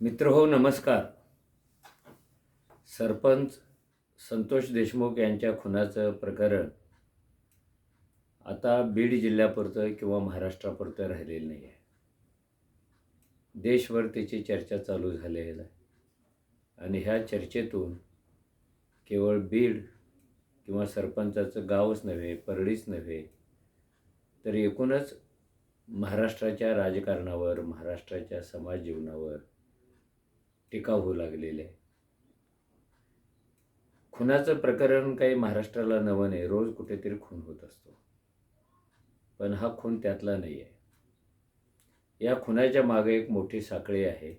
मित्र हो नमस्कार. सरपंच संतोष देशमुख यांच्या खुनाचं प्रकरण आता बीड जिल्ह्यापुरतं किंवा महाराष्ट्रापुरतं राहिलेलं नाही आहे देशभर त्याची चर्चा चालू झालेली आहे. आणि ह्या चर्चेतून केवळ बीड किंवा सरपंचाचं गावच नव्हे परळीच नव्हे तर एकूणच महाराष्ट्राच्या राजकारणावर महाराष्ट्राच्या समाज जीवनावर टीका होऊ लागलेली. आहे खुनाचं प्रकरण काही महाराष्ट्राला नवं नाही रोज कुठेतरी खून होत असतो. पण हा खून त्यातला नाही आहे या खुनाच्या मागे एक मोठी साखळी आहे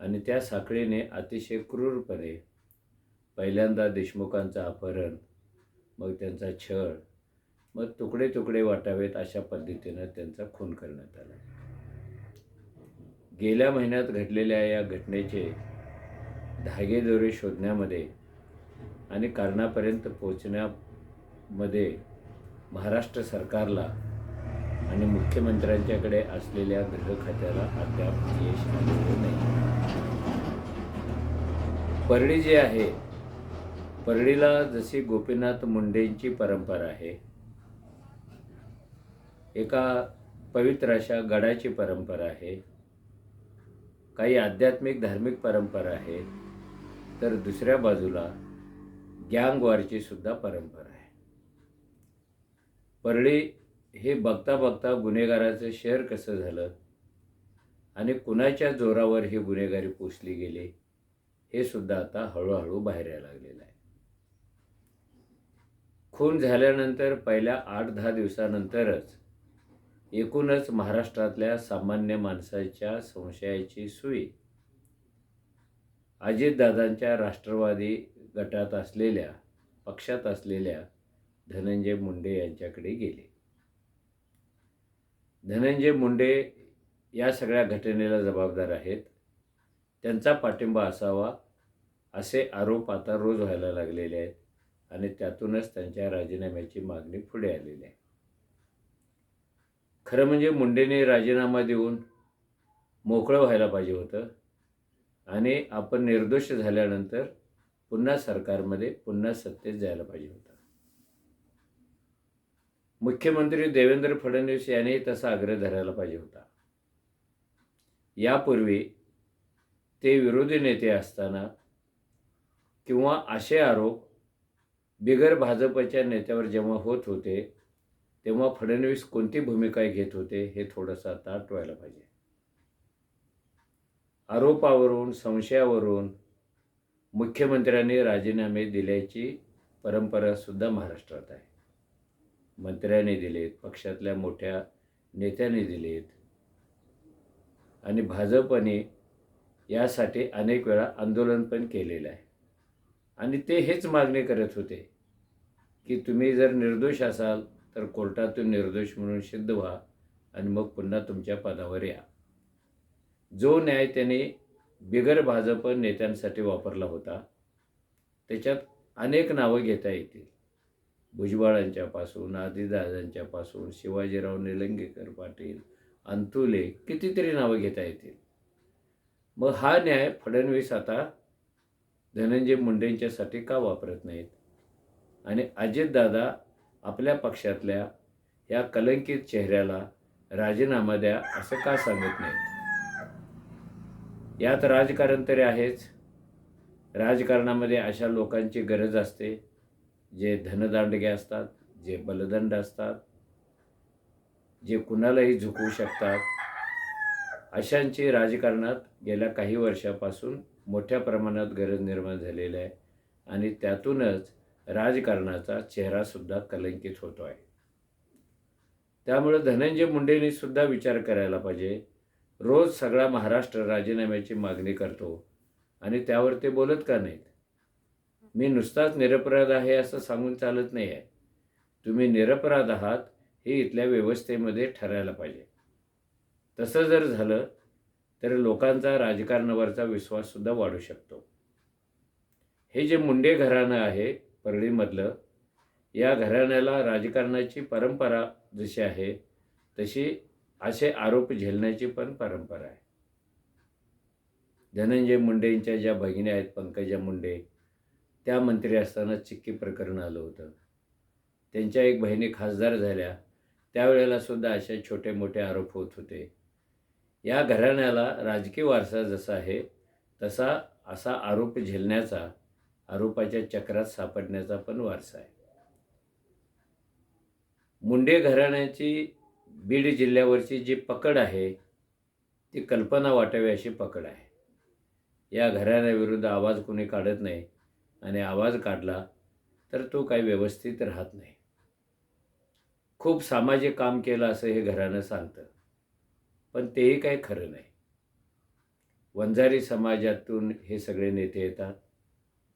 आणि त्या साखळीने अतिशय क्रूरपणे पहिल्यांदा देशमुखांचं अपहरण मग त्यांचा छळ मग तुकडे तुकडे वाटावेत अशा पद्धतीनं त्यांचा खून करण्यात आला. गेल्या महिन्यात घडलेल्या या घटनेचे धागेदोरे शोधण्यामध्ये आणि कारणापर्यंत पोचण्यामध्ये महाराष्ट्र सरकारला आणि मुख्यमंत्र्यांच्याकडे असलेल्या गृह खात्याला अद्याप यश आलेलं नाही. परळी जी आहे परळीला जशी गोपीनाथ मुंडेंची परंपरा आहे एका पवित्र अशा गडाची परंपरा आहे काही आध्यात्मिक धार्मिक परंपरा आहे तर दुसऱ्या बाजूला गँग सुद्धा परंपरा आहे. परळी हे बघता बघता गुन्हेगाराचं शहर कसं झालं आणि कुणाच्या जोरावर ही गुन्हेगारी पोचली गेली हे सुद्धा आता हळूहळू बाहेर यायला लागलेलं आहे. खून झाल्यानंतर पहिल्या आठ दहा दिवसानंतरच एकूणच महाराष्ट्रातल्या सामान्य माणसाच्या संशयाची सुई. अजितदादांच्या राष्ट्रवादी गटात असलेल्या पक्षात असलेल्या धनंजय मुंडे यांच्याकडे गेले. धनंजय मुंडे या सगळ्या घटनेला जबाबदार आहेत. त्यांचा पाठिंबा असावा असे आरोप आता रोज व्हायला लागलेले आहेत आणि त्यातूनच त्यांच्या राजीनाम्याची मागणी पुढे आलेली आहे. खरं म्हणजे मुंडेने राजीनामा देऊन मोकळं व्हायला पाहिजे होतं. आणि आपण निर्दोष झाल्यानंतर पुन्हा सरकारमध्ये पुन्हा सत्तेत जायला पाहिजे होतं. मुख्यमंत्री देवेंद्र फडणवीस यांनी तसा आग्रह धरायला पाहिजे होता. यापूर्वी ते विरोधी नेते असताना किंवा असे आरोप बिगर भाजपच्या नेत्यावर जेव्हा होत होते तेव्हा फडणवीस कोणती भूमिका घेत होते हे थोडंसं आता आठवायला पाहिजे. आरोपावरून संशयावरून मुख्यमंत्र्यांनी राजीनामे दिल्याची परंपरासुद्धा महाराष्ट्रात आहे. मंत्र्यांनी दिलेत पक्षातल्या मोठ्या नेत्यांनी दिलेत आणि भाजपने यासाठी अनेक वेळा आंदोलन पण केलेलं आहे. आणि ते हेच मागणी करत होते की तुम्ही जर निर्दोष असाल तर कोर्टातून निर्दोष म्हणून सिद्ध व्हा आणि मग पुन्हा तुमच्या पदावर या. जो न्याय त्याने बिगर भाजप नेत्यांसाठी वापरला होता त्याच्यात अनेक नावं घेता येतील. भुजबळांच्यापासून आदिदादांच्यापासून शिवाजीराव निलंगेकर पाटील अंतुले कितीतरी नावं घेता येतील. मग हा न्याय फडणवीस आता धनंजय मुंडेंच्यासाठी का वापरत नाहीत? आणि अजितदादा आपल्या पक्षातल्या या कलंकित चेहऱ्याला राजीनामा द्या असं का सांगत नाहीत? यात राजकारण तरी आहेच. राजकारणामध्ये अशा लोकांची गरज असते जे धनदांडगे असतात जे बलदंड असतात जे कुणालाही झुकवू शकतात. अशांची राजकारणात गेल्या काही वर्षापासून मोठ्या प्रमाणात गरज निर्माण झालेली आहे आणि त्यातूनच राजकारणाचा चेहरासुद्धा कलंकित होतो आहे. त्यामुळं धनंजय मुंडेंनी सुद्धा विचार करायला पाहिजे. रोज सगळा महाराष्ट्र राजीनाम्याची मागणी करतो आणि त्यावर ते बोलत का नाहीत? मी नुसताच निरपराध आहे असं सांगून चालत नाही आहे. तुम्ही निरपराध आहात हे इथल्या व्यवस्थेमध्ये ठरायला पाहिजे. तसं जर झालं तर लोकांचा राजकारणावरचा विश्वाससुद्धा वाढू शकतो. हे जे मुंडे घराणं आहे परळीमधलं. या घराण्याला राजकारणाची परंपरा जशी आहे तशी असे आरोप झेलण्याची पण परंपरा आहे. धनंजय मुंडेंच्या ज्या भगिनी आहेत पंकजा मुंडे त्या मंत्री असताना चिक्की प्रकरण आलं होतं. त्यांच्या एक बहिणी खासदार झाल्या. त्यावेळेला सुद्धा असे छोटे मोठे आरोप होत होते. या घराण्याला राजकीय वारसा जसा आहे तसा असा आरोप झेलण्याचा आरोपाच्या चक्रात सापडण्याचा पण वारसा आहे. मुंडे घराण्याची बीड जिल्ह्यावरची जी पकड आहे ती कल्पना वाटावी अशी पकड आहे. या घराण्याविरुद्ध आवाज कोणी काढत नाही आणि आवाज काढला तर तो काही व्यवस्थित राहत नाही. खूप सामाजिक काम केलं असं हे घराणं सांगतं पण तेही काही खरं नाही. वंजारी समाजातून हे सगळे नेते येतात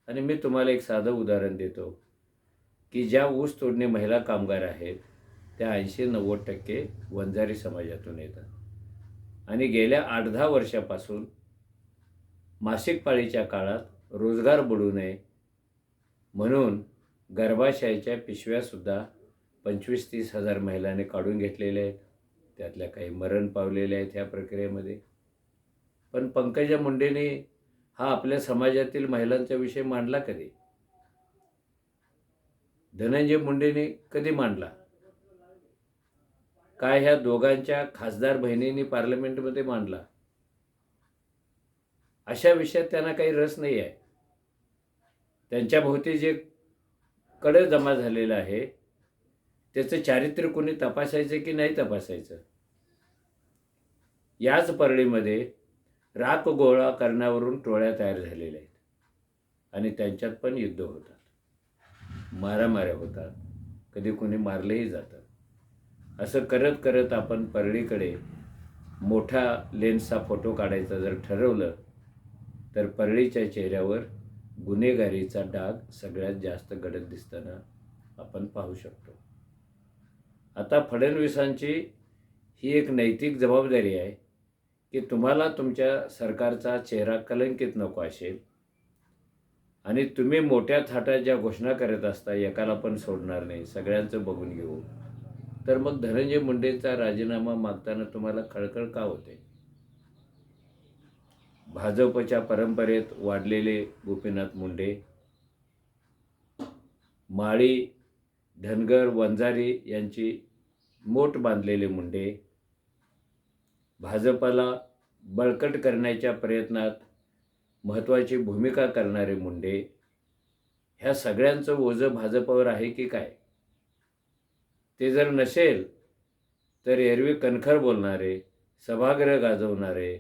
आणि मी तुम्हाला एक साधं उदाहरण देतो की ज्या ऊस तोडणी महिला कामगार आहेत त्या ऐंशी नव्वद टक्के वंजारी समाजातून येतात. आणि गेल्या आठ दहा वर्षापासून मासिक पाळीच्या काळात रोजगार बुडू नये म्हणून गर्भाशयाच्या पिशव्यासुद्धा पंचवीस तीस हजार महिलांनी काढून घेतलेल्या आहेत. त्यातल्या काही मरण पावलेल्या आहेत ह्या प्रक्रियेमध्ये. पण पंकजा मुंडेने हा आपल्या समाजातील महिलांचा विषय मांडला कधी? धनंजय मुंडेने कधी मांडला? काय ह्या दोघांच्या खासदार बहिणींनी पार्लमेंटमध्ये मांडला? अशा विषयात त्यांना काही रस नाही आहे. त्यांच्याभोवती जे कडे जमा झालेलं आहे त्याचं चारित्र्य कोणी तपासायचं की नाही तपासायचं? याच परळीमध्ये राख गोळा करण्यावरून टोळ्या तयार झालेल्या आहेत. आणि त्यांच्यात पण युद्ध होतात. मारामाऱ्या होतात. कधी कोणी मारलेही जातात. असं करत करत आपण परळीकडे मोठा लेन्सचा फोटो काढायचा जर ठरवलं तर परळीच्या चेहऱ्यावर गुन्हेगारीचा डाग सगळ्यात जास्त गडद दिसताना आपण पाहू शकतो. आता फडणवीसांची ही एक नैतिक जबाबदारी आहे. की तुम्हाला तुमच्या सरकारचा चेहरा कलंकित नको असेल आणि तुम्ही मोठ्या थाटात ज्या घोषणा करत असता एकाला पण सोडणार नाही सगळ्यांचं बघून घेऊ. तर मग धनंजय मुंडेंचा राजीनामा मागताना तुम्हाला खळखळ का होते? भाजपच्या परंपरेत वाढलेले गोपीनाथ मुंडे माळी धनगर वंजारी यांची मोठ बांधलेले मुंडे भाजपाला बळकट करण्याच्या प्रयत्नात महत्त्वाची भूमिका करणारे मुंडे ह्या सगळ्यांचं ओझं भाजपावर आहे की काय? ते जर नसेल तर एरवी कणखर बोलणारे सभागृह गाजवणारे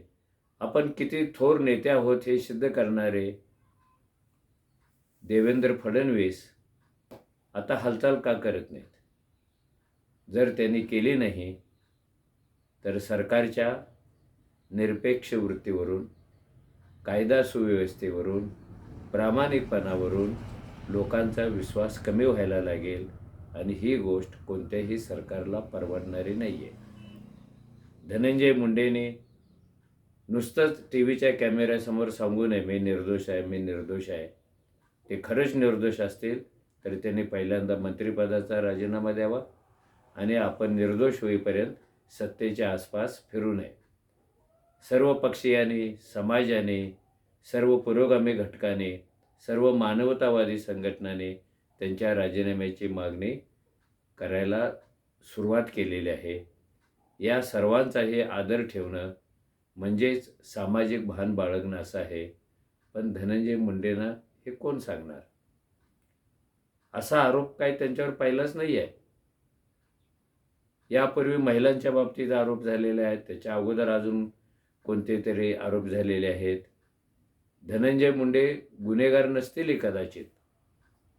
आपण किती थोर नेते आहोत हे सिद्ध करणारे देवेंद्र फडणवीस आता हालचाल का करत नाहीत? जर त्यांनी केली नाही तर सरकारच्या निरपेक्ष वृत्तीवरून कायदा सुव्यवस्थेवरून प्रामाणिकपणावरून लोकांचा विश्वास कमी व्हायला लागेल आणि ही गोष्ट कोणत्याही सरकारला परवडणारी नाही आहे धनंजय मुंडेने नुसतंच टी व्हीच्या कॅमेऱ्यासमोर सांगू नये मी निर्दोष आहे मी निर्दोष आहे. ते खरंच निर्दोष असतील तर त्यांनी पहिल्यांदा मंत्रिपदाचा राजीनामा द्यावा आणि आपण निर्दोष होईपर्यंत सत्तेच्या आसपास फिरू नये. सर्व पक्षीयाने समाजाने सर्व पुरोगामी घटकाने सर्व मानवतावादी संघटनाने त्यांच्या राजीनाम्याची मागणी करायला सुरुवात केलेली आहे. या सर्वांचाही आदर ठेवणं म्हणजेच सामाजिक भान बाळगणं असं आहे. पण धनंजय मुंडेंना हे कोण सांगणार? असा आरोप काही त्यांच्यावर पाहिलाच नाही आहे यापूर्वी महिलांच्या बाबतीत आरोप झालेले आहेत. त्याच्या अगोदर अजून कोणते तरी आरोप झालेले आहेत. धनंजय मुंडे गुन्हेगार नसतील कदाचित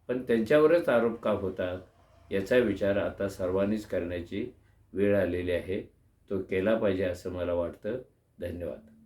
पण त्यांच्यावरच आरोप का होतात याचा विचार आता सर्वांनीच करण्याची वेळ आलेली आहे. तो केला पाहिजे असं मला वाटतं. धन्यवाद.